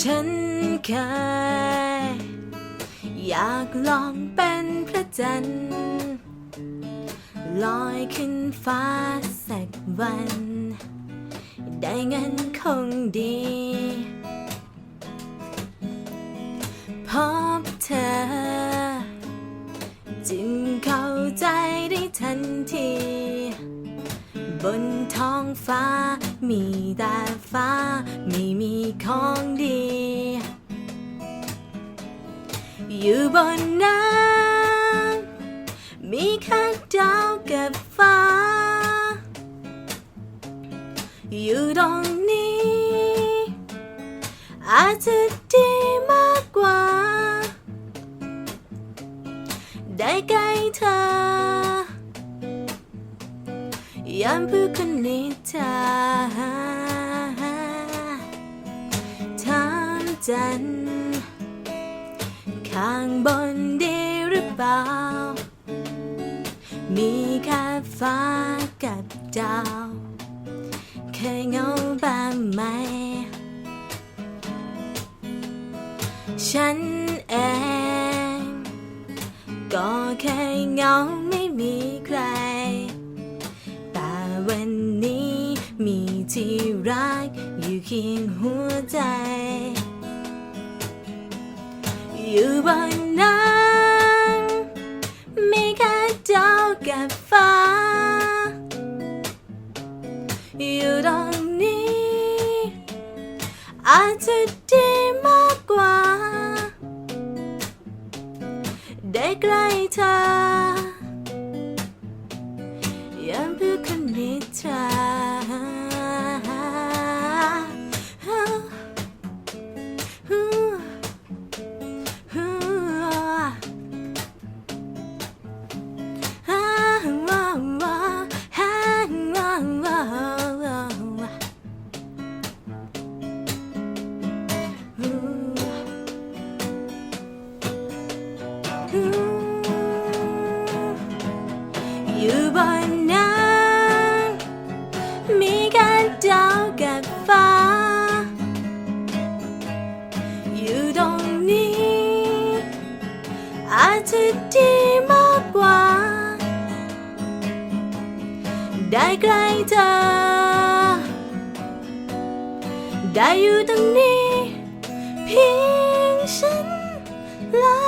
ฉันเคย อยากลองเป็นพระจันทร์ลอยขึ้นฟ้าสักวัน ได้เงินคงดี พบเธอ จึงเข้าใจได้ทันที บน ท้องฟ้า มีแต่ฟ้า ไม่มีของดี อยู่บนน้ำมีแค่ดาวกับฟ้า อยู่ตรงนี้ อาจจะดีมากกว่า ได้ใกล้เธอ ยามผู้คนนิทาถามจัน ข้างบนดีหรือเปล่า มีแค่ฟ้ากับดาว เคยเงาบ้างไหม ฉันเอง ก็แค่เงาไม่มีใคร มีที่รักอยู่เคียงหัวใจ อยู่บนนั้นมีแค่ดาวกับฟ้า อยู่ตรงนี้ อาจจะดีมากกว่า ได้ใกล้เธอ อยู่บนนั้นมีแค่ดาวกับฟ้า อยู่ตรงนี้อาจจะดีมากกว่า ได้ใกล้เธอ ได้อยู่ตรงนี้ เพียงฉันและ